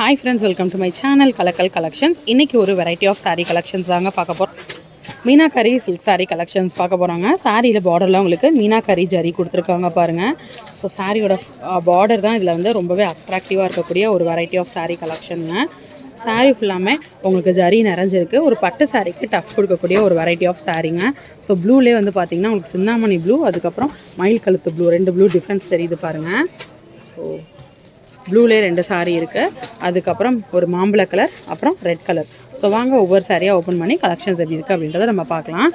Hi friends welcome to my channel Kalakkal collections இன்றைக்கி ஒரு variety of sari collections தாங்க பார்க்க போகிறோம் மீனாக்கரி சில்க் சாரீ கலெக்ஷன்ஸ் பார்க்க போகிறாங்க சாரியில் பார்டரில் உங்களுக்கு மீனாக்கரி ஜரி கொடுத்துருக்காங்க பாருங்கள் ஸோ சாரியோட பார்டர் தான் இதில் வந்து ரொம்பவே அட்ராக்டிவாக இருக்கக்கூடிய ஒரு வெரைட்டி ஆஃப் சாரீ கலெக்ஷனுங்க saree ஃபுல்லாமே உங்களுக்கு ஜரி நிறைஞ்சிருக்கு. ஒரு பட்டு சாரிக்கு டஃப் கொடுக்கக்கூடிய ஒரு வெரைட்டி ஆஃப் சாரீங்க ஸோ ப்ளூலே வந்து பார்த்திங்கன்னா உங்களுக்கு சிந்தாமணி ப்ளூ அதுக்கப்புறம் மயில் கழுத்து ப்ளூ ரெண்டு ப்ளூ டிஃப்ரென்ஸ் தெரியுது பாருங்கள் ஸோ ப்ளூலே ரெண்டு சாரீ இருக்குது அதுக்கப்புறம் ஒரு மாம்பழ கலர் அப்புறம் ரெட் கலர் ஸோ வாங்க ஒவ்வொரு சாரியாக ஓப்பன் பண்ணி கலெக்ஷன்ஸ் எப்படி இருக்குது அப்படின்றத நம்ம பார்க்கலாம்.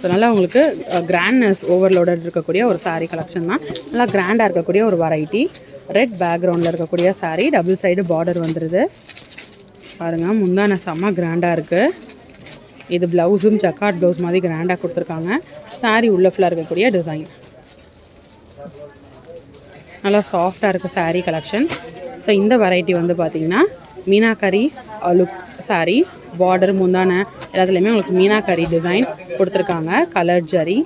ஸோ நல்லா உங்களுக்கு கிராண்ட்னஸ் ஓவர்லோடட் இருக்கக்கூடிய ஒரு சாரீ கலெக்ஷன் தான். நல்லா கிராண்டாக இருக்கக்கூடிய ஒரு வெரைட்டி ரெட் பேக்ரவுண்டில் இருக்கக்கூடிய சாரீ டபுள் சைடு பார்டர் வந்துடுது பாருங்கள் முந்தான செம்ம கிராண்டாக இருக்குது இது ப்ளவுஸும் ஜக்காட் ப்ளவுஸ் மாதிரி கிராண்டாக கொடுத்துருக்காங்க. சாரீ உள்ள ஃபுல்லாக இருக்கக்கூடிய டிசைன் நல்லா சாஃப்டாக இருக்குது சாரீ கலெக்ஷன் ஸோ இந்த வெரைட்டி வந்து பார்த்திங்கன்னா meenakari look uh, sari border முந்தான எல்லாத்துலேயுமே உங்களுக்கு மீனாக்கரி டிசைன் கொடுத்துருக்காங்க. கலர் ஜரி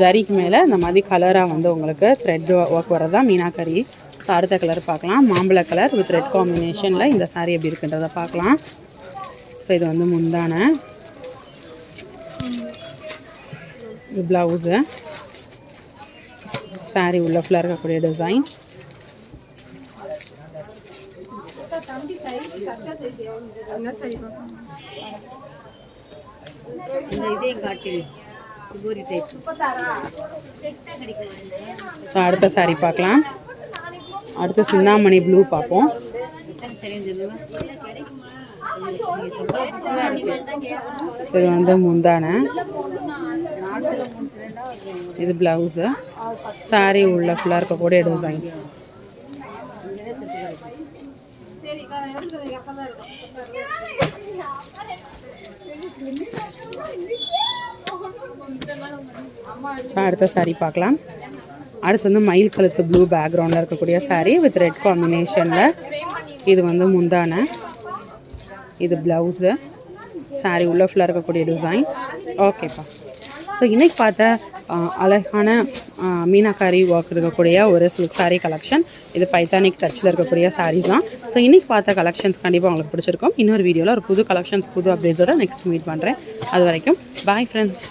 ஜரிக்கு மேலே இந்த மாதிரி கலராக வந்து உங்களுக்கு த்ரெட் ஒர்க் வர்றது தான் மீனாக்கரி ஸோ அடுத்த கலர் பார்க்கலாம். மாம்பழ கலர் வித் ரெட் காம்பினேஷனில் இந்த சாரீ எப்படி இருக்குன்றதை பார்க்கலாம். ஸோ இது வந்து முந்தான. ப்ளவுஸு saree உள்ள ஃபுல்லாக இருக்கக்கூடிய டிசைன் ஸோ அடுத்த saree பார்க்கலாம். அடுத்து சிந்தாமணி ப்ளூ பார்ப்போம். இது வந்து முந்தான. இது ப்ளவுஸு saree உள்ள ஃபுல்லாக இருக்கக்கூடிய டிசைன் ஸோ அடுத்த saree பார்க்கலாம். அடுத்து வந்து மயில் கழுத்து ப்ளூ பேக்ரவுண்டில் இருக்கக்கூடிய saree வித் ரெட் காம்பினேஷனில் இது வந்து முந்தான. இது ப்ளவுஸு saree உள்ள ஃபுல்லாக இருக்கக்கூடிய டிசைன் ஓகேப்பா ஸோ இன்றைக்கி பார்த்த அழகான மீனாக்காரி ஒர்க் இருக்கக்கூடிய ஒரு சில்க் சாரீ கலெக்ஷன் இது பைத்தானிக் டச்சில் இருக்கக்கூடிய சாரீஸ் தான். ஸோ இன்னைக்கு பார்த்த கலெக்ஷன்ஸ் கண்டிப்பாக உங்களுக்கு பிடிச்சிருக்கும். இன்னொரு வீடியோவில் ஒரு புது கலெக்ஷன்ஸ் புது அப்டேட்ஸோட நெக்ஸ்ட் மீட் பண்ணுறேன் அது வரைக்கும் பாய் ஃப்ரெண்ட்ஸ்